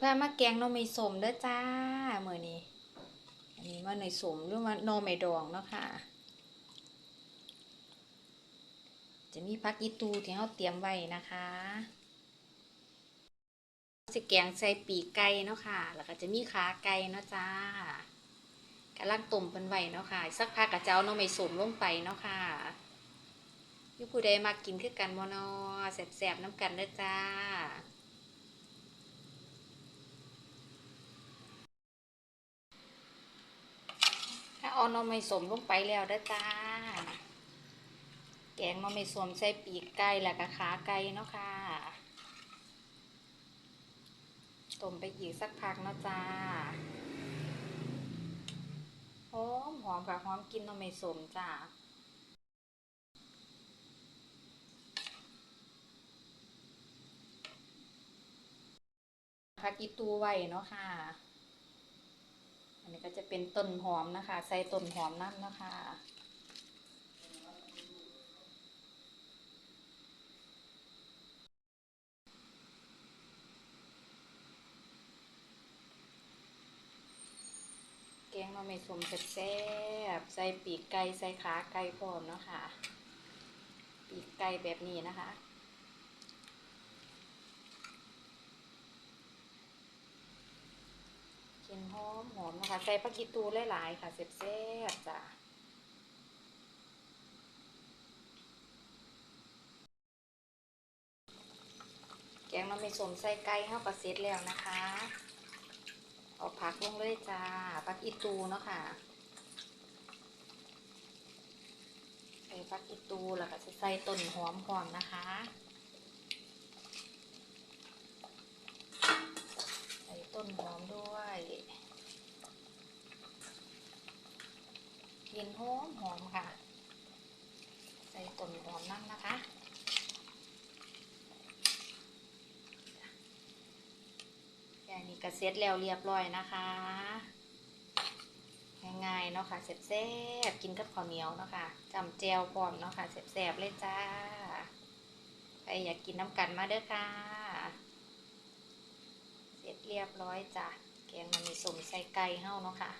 เพามาแกงหน่อไม้สมเด้อจ้าเมื้อนี้ อันนี้ว่าหน่อยสมหรือว่าน่อไม้ดองเนาะค่ะ จะมีผักอีตูที่เราเตรียมไว้นะคะสิแกงใส่ปีกไก่เนาะค่ะ แล้วก็จะมีขาไก่เนาะจ้ากำลังต้มเพิ่นไว้เนาะค่ะ สักพักก็จะเอาหน่อไม้สมลงไปเนาะค่ะยู่ผู้ใดมากินคือกันบ่เนาะแซ่บๆน้ำกันเด้อจ้า ถ้า เอาน่อไม้สมลงไปแล้วเด้จ้า แกงน่อไม้สมใส่ปีกไก่แล้วก็ขาไก่เนาะค่ะต้มไปอีกสักพักเนาะจ้าหอมหอมค่ะหอมกินน่อไม้สมจ้าพักอีตูไว้เนาะค่ะ อันนี้ก็จะเป็นต้นหอมนะคะ ใส่ต้นหอมนั่นนะคะแกงมาไม่สมแซ่บใส่ปีกไก่ใส่ขาไก่พร้อมเนาะค่ะปีกไก่แบบนี้นะคะ กินห อมหอมนะคะ ใส่ผักกีตูหลายๆค่ะแซ่บๆจ้ะแกงน้ำไม่สมใส่ไก่เข้ากับเสร็จแล้วนะคะเอาผักลงเลยจ้าผักอีตูเนาะค่ะใส่ผักอีตูแล้วก็จะใส่ต้นหอมก่อนนะคะใส่ต้นหอมด้วย กลินหอมหอมค่ะ ใส่ต้นหอมนั่นนะคะแค่นี้ก็เสร็จแล้วเรียบร้อยนะคะง่ายๆเนาะค่ะแซ่บๆกินกับข้าวเหนียวเนาะค่ะจำแจวพร้อมเนาะค่ะแซ่บๆเลยจ้าใครอยากกินน้ำกันมาเด้อค่ะ เสร็จเรียบร้อยจ้ะแกงมันมีสมใส่ไก่เฮ้าเนาะค่ะ